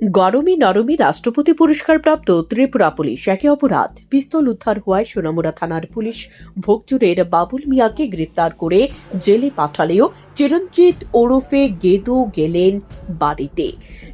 গরমে নরমে রাষ্ট্রপতি পুরস্কার প্রাপ্ত ত্রিপুরা পুলিশ। একে অপরাধ, পিস্তল উদ্ধার হওয়ায় সোনামুড়া থানার পুলিশ ভোগচুরের বাবুল মিয়াকে গ্রেপ্তার করে জেলে পাঠালেও চিরঞ্জিত ওরফে গেদু গেলেন বাড়িতে।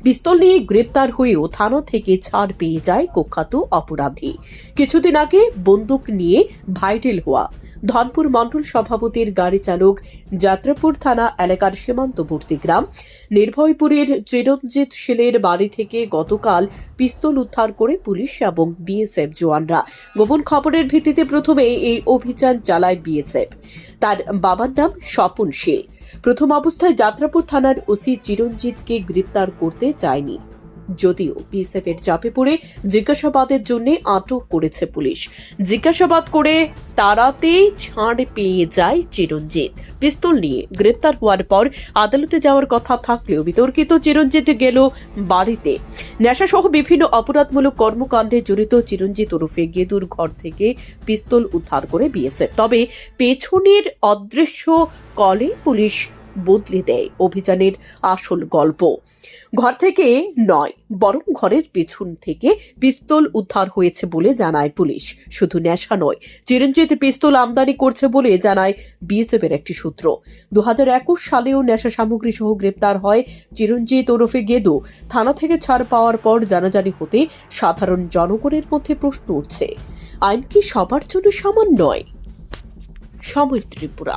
পিস্তল নিয়ে গ্রেপ্তার হয়েও থানা থেকে ছাড় পেয়ে যায় কুখ্যাত অপরাধী। কিছুদিন আগে বন্দুক নিয়ে ভাইরাল হওয়া ধনপুর মণ্ডল সভাপতির গাড়ি চালক যাত্রাপুর থানা এলাকার সীমান্তবর্তী গ্রাম, নির্ভয়পুরের চিরঞ্জিত শীলের বাড়ি থেকে গতকাল পিস্তল উদ্ধার করে পুলিশ এবং বিএসএফ জওয়ানরা। গোপন খবরের ভিত্তিতে প্রথমে এই অভিযান চালায় বিএসএফ। তার বাবার নাম স্বপন শে প্রথম অবস্থায় যাত্রাপুর থানার ওসি চিরঞ্জিতকে গ্রেপ্তার করতে চায়নি। যদিও বিএসএফ এর চাপে পড়ে জিজ্ঞাসাবাদের জন্য আটক করেছে পুলিশ। জিজ্ঞাসাবাদ করে তারাতেই ছাড় পেয়ে যায় চিরঞ্জিত। পিস্তল নিয়ে গ্রেপ্তার হওয়ার পর আদালতে যাওয়ার কথা থাকলেও বিতর্কিত চিরঞ্জিত গেল বাড়িতে। নেশাসহ বিভিন্ন অপরাধমূলক কর্মকাণ্ডে জড়িত চিরঞ্জিত ওরফে গেদুর ঘর থেকে পিস্তল উদ্ধার করে বিএসএফ। তবে পেছনের অদৃশ্য কলে পুলিশ বদলে দেয় অভিযানের আসল গল্প। ঘর থেকে নয়, বরং ঘরের পেছন থেকে পিস্তল উদ্ধার হয়েছে বলে জানায় পুলিশ। শুধু নেশা নয়, চিরঞ্জিত পিস্তল আমদানি করছে বলে জানায় বিএসএফের একটি সূত্র। দু সালেও নেশা সামগ্রী সহ গ্রেপ্তার হয় চিরঞ্জিত ওরফে গেদু। থানা থেকে ছাড় পাওয়ার পর জানাজানি হতে সাধারণ জনগণের মধ্যে প্রশ্ন উঠছে। আইন কি সবার জন্য সমান নয়? সময় ত্রিপুরা।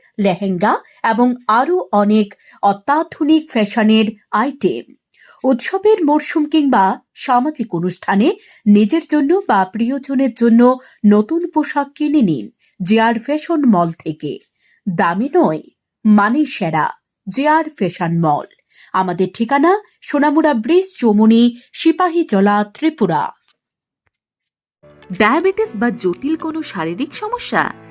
লেহেঙ্গা এবং আরও অনেক অত্যাধুনিক ফ্যাশনের আইটেম। উৎসবের মরশুম কিংবা সামাজিক অনুষ্ঠানে নিজের জন্য বা প্রিয়জনের জন্য নতুন পোশাক কিনে নিন জেআর ফ্যাশন মল থেকে। দামি নয় মানে সেরা জেআর ফ্যাশন মল। আমাদের ঠিকানা সোনামুড়া ব্রিজ, চৌমনি, সিপাহী জলা, ত্রিপুরা। ডায়াবেটিস বা জটিল কোনো শারীরিক সমস্যা?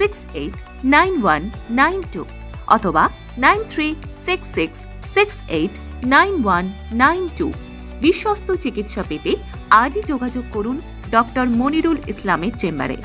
six eight nine one nine two অথবা nine three six six six eight nine one nine two বিশ্বস্ত চিকিৎসা পেতে আজই যোগাযোগ করুন ডক্টর মনিরুল ইসলামের চেম্বারে।